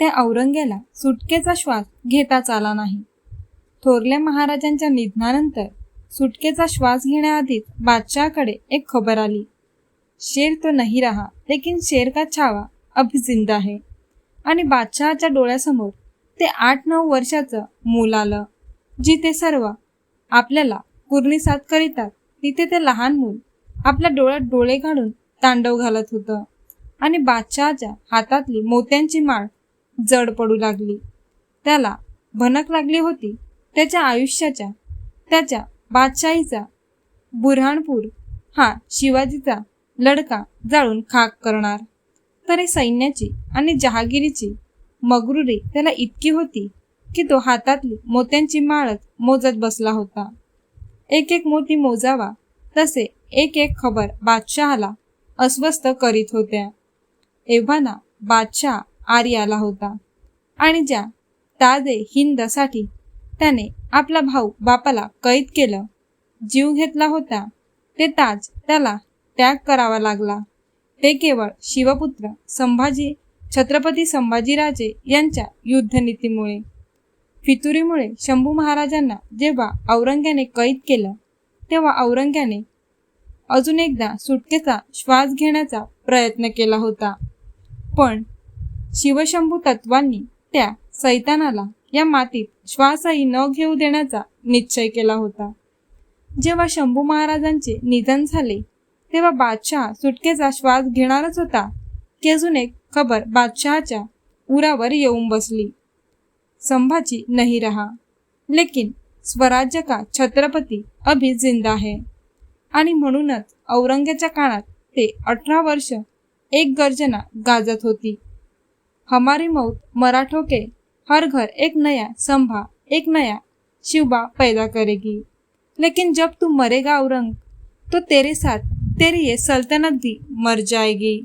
त्या औरंग्याला सुटकेचा श्वास घेताच आला नाही. थोरल्या महाराजांच्या निधनानंतर सुटकेचा श्वास घेण्याआधीच बादशहाकडे एक खबर आली. शेर तो नाही रहा लेकिन शेर का छावा अभिजिंद जिंदा आणि बादशहाच्या डोळ्यासमोर ते आठ नऊ वर्षाचं मूल आलं जिथे सर्व आपल्याला पूर्णिसात करीतात तिथे ते लहान मूल आपल्या डोळ्यात डोळे घालून तांडव घालत होतं. आणि बादशहाच्या हातातली मोत्यांची माळ जड पडू लागली. त्याला भनक लागली होती. त्याच्या आयुष्याच्या त्याच्या बादशाहीचा बुऱ्हाणपूर हा शिवाजीचा लडका जाळून खाक करणार. तरी सैन्याची आणि जहागिरीची मगरुरी त्याला इतकी होती की तो हातातली मोत्यांची माळच मोजत बसला होता. एक एक मोती मोजावा तसे एक एक खबर बादशहाला अस्वस्थ करीत होत्या. एव्हाना बादशाह आर्य आला होता. आणि ज्या ताजे हिंदसाठी त्याने आपला भाऊ बापाला कैद केलं जीव घेतला होता ते ताज त्याला त्याग करावा लागला. ते केवळ शिवपुत्र संभाजी छत्रपती संभाजीराजे यांच्या युद्धनीतीमुळे. फितुरीमुळे शंभू महाराजांना जेव्हा औरंग्याने कैद केलं तेव्हा औरंग्याने अजून एकदा सुटकेचा श्वास घेण्याचा प्रयत्न केला होता. पण शिवशंभू तत्वांनी त्या सैतानाला या मातीत श्वासही न घेऊ देण्याचा निश्चय केला होता. जेव्हा शंभू महाराजांचे निधन झाले तेव्हा बादशहा सुटकेचा श्वास घेणारच होता. की अजून एक खबर बादशहाच्या उरावर येऊन बसली. संभाजी नहीं रहा लेकिन स्वराज्य का छत्रपती अभी जिंदा है. आणि म्हणूनच औरंगेच्या काळात ते अठरा वर्ष एक गर्जना गाजत होती. हमारी मौत मराठों के हर घर एक नया संभा, एक नया शिवबा पैदा करेगी। लेकिन जब तू मरेगा औरंग तो तेरे साथ तेरी ये सल्तनत भी मर जाएगी।